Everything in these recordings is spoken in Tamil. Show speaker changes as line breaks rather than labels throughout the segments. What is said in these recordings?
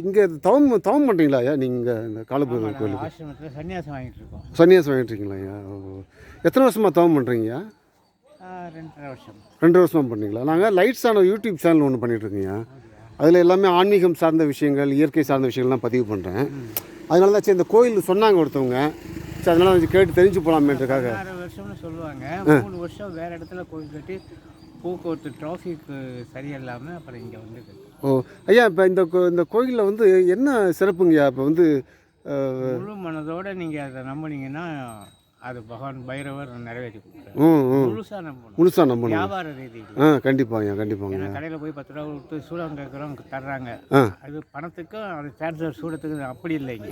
இங்கே தவம் தவம் பண்ணுறீங்களா ஐயா? நீங்கள் இந்த காலபைரவர் கோயிலுக்கு.
ஆசிரமத்தில் சன்னியாசம் வாங்கிட்டு இருக்கோம்.
சன்னியாசம் வாங்கிட்டு இருக்கீங்களா ஐயா எத்தனை வருஷமாக தவம் பண்ணுறீங்க
ஆ, ரெண்டரை வருஷம்.
ரெண்டு வருஷமாக பண்ணீங்களா நாங்கள் லைட்ஸ் ஆன யூடியூப் சேனல் ஒன்று பண்ணிகிட்ருக்கீங்க அதில் எல்லாமே ஆன்மீகம் சார்ந்த விஷயங்கள் இயற்கை சார்ந்த விஷயங்கள்லாம் பதிவு பண்ணுறேன் அதனால தான் சரி இந்த கோயில் சொன்னாங்க ஒருத்தவங்க. சரி அதனால் கேட்டு தெரிஞ்சு போகலாமேன்றக்காக
வருஷம்னு சொல்லுவாங்க. மூணு வருஷம் வேறு இடத்துல கோயில் கட்டி போக்குவரத்து டிராஃபிக் சரியில்லாமல் அப்புறம் இங்கே வந்து
ஓ ஐயா இப்போ இந்த கோ இந்த கோயிலில் வந்து என்ன சிறப்புங்கய்யா இப்போ வந்து
முழு மனதோட நீங்கள் அதை நம்பினீங்கன்னா அது பகவான் பைரவர் நிறைவேற்றி கொடுக்குறாரு முழுசாக நம்பணும்.
முழுசாக நம்பணும்.
வியாபார ரீதியில்.
ஆ கண்டிப்பாங்க கண்டிப்பாங்க
கடையில் போய் பத்து ரூபா கொடுத்து சூடம் கேட்குறோம் தர்றாங்க. அது பணத்துக்கும் அது சார்ஜர் சூடத்துக்கு அப்படி இல்லைங்க.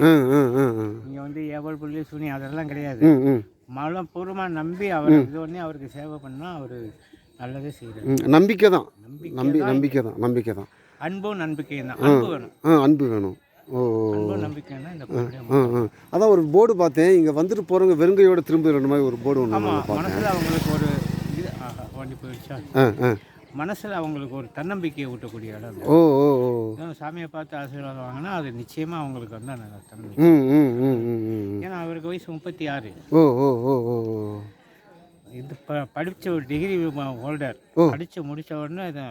இங்கே வந்து எவள் புள்ளி சுனி அதெல்லாம் கிடையாது. மலம் பூர்வமாக நம்பி அவர் இது பண்ணி அவருக்கு சேவை பண்ணால் அவர் நல்லதே செய்கிறார்
ம் நம்பிக்கை தான் நம்பி நம்பிக்கை தான் நம்பிக்கை தான்
அன்பும் நம்பிக்கையும் தான் அன்பு வேணும்.
ஆ அன்பு வேணும். ஓ. அதான் ஒரு போர்டு பார்த்தேன். இங்கே வந்துட்டு போகிறவங்க வெறுங்கையோட திரும்ப ரெண்டு மாதிரி ஒரு போர்டு ஒன்று
மனசில் அவங்களுக்கு ஒரு இது வண்டி போயிடுச்சா? மனசில் அவங்களுக்கு ஒரு தன்னம்பிக்கையை ஊட்டக்கூடிய இடம்.
ஓ ஓ
சாமியை பார்த்து ஆசீர்வாதம் வாங்கினா அது நிச்சயமாக அவங்களுக்கு வந்து அந்த தன்னம்பிக்கை. ஏன்னா அவருக்கு வயசு முப்பத்தி ஆறு.
ஓ ஓ ஓ ஓ.
இது ப படித்த ஒரு டிகிரி ஹோல்டர். படித்து முடித்த உடனே இதை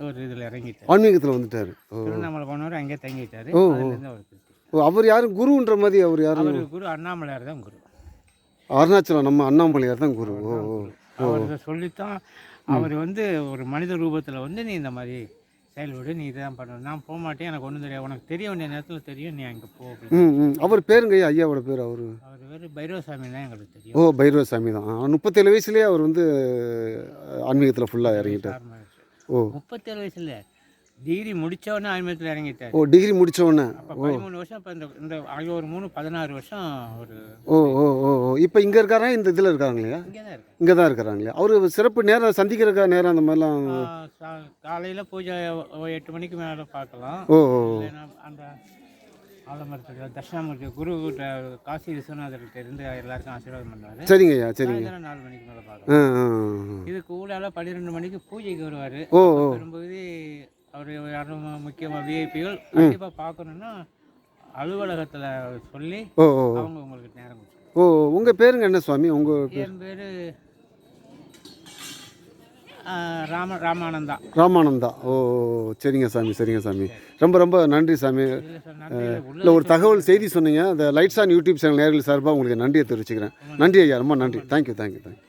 ஒரு இதில் இறங்கிட்டார்.
ஆன்மீகத்தில் வந்துட்டார்.
திருவண்ணாமலை போனவர் அங்கேயே தங்கிட்டார்.
ஓ, அவர் யாரும் குருன்ற மாதிரி அவர் யாரும்
குரு அண்ணாமலையார் தான் குரு.
அருணாச்சலம் நம்ம அண்ணாமலையார் தான் குரு. ஓ ஓ
அவருக்கு சொல்லித்தான் அவர் வந்து ஒரு மனித ரூபத்தில் வந்து நீ இந்த மாதிரி செயல்படு நீ இதான் பண்ணணும். நான் போக மாட்டேன் எனக்கு ஒன்றும் தெரியாது. உனக்கு தெரிய வேண்டிய நேரத்தில் தெரியும் நீ அங்கே போ அப்படின்னு.
ம் ம். அவர் பேருங்க ஐயா ஐயாவோட பேர் அவர்.
அவர் பேர் பைரவசாமி தான் எங்களுக்கு தெரியும்.
ஓ பைரவ சாமி தான் முப்பத்தேழு வயசுலேயே அவர் வந்து ஆன்மீகத்தில் ஃபுல்லாக இறங்கிட்டார். ஓ.
முப்பத்தேழு வயசுல டிகிரி முடித்தவொடனே ஆன்மீகத்தில் இறங்கிட்டார்.
ஓ டிகிரி
அப்போ பதிமூணு வருஷம் இப்போ இந்த இந்த ஒரு மூணு பதினாறு வருஷம் ஒரு
ஓ ஓ ஓ ஓ. இப்போ இங்கே இருக்காரா? இந்த இதில் இருக்காங்க இல்லையா
இங்கே தான் இருக்கு
இங்கே தான் இருக்கிறாங்களே அவர் சிறப்பு நேரம் சந்திக்கிறக்கா நேரம் அந்த மாதிரிலாம்
காலையில் பூஜை எட்டு மணிக்கு மேலே பார்க்கலாம்
ஓ ஓ
அந்த ஆலமரத்துக்கு தட்சிணாமூர்த்தி குரு காசி விஸ்வநாதர்கிட்ட இருந்து எல்லாருக்கும் ஆசீர்வாதம் பண்ணாரு
சரிங்க ஐயா சரிங்க.
நாலு மணிக்கு மேலே பார்க்கலாம். இதுக்கு ஊடால பன்னிரெண்டு மணிக்கு பூஜைக்கு வருவார்.
ஓ
வரும்போது அவர் யாரும் முக்கியமாக விஐபிகள் கண்டிப்பாக பார்க்கணுன்னா அலுவலகத்தில் சொல்லி அவங்க உங்களுக்கு நேரம்
ஓ உங்கள் பேருங்க என்ன சுவாமி? உங்கள்
என் பேர் ராம ராமானந்தா.
ராமானந்தா. ஓ சரிங்க சாமி சரிங்க சாமி. ரொம்ப ரொம்ப நன்றி சாமி. இல்லை ஒரு தகவல் செய்தி சொன்னீங்க. அந்த லைட்ஸ் ஆன் யூடியூப் சேனல் நேரில் சார்பாக உங்களுக்கு நன்றியை தெரிவிச்சுக்கிறேன். நன்றி ஐயா ரொம்ப நன்றி. Thank you thank you thank you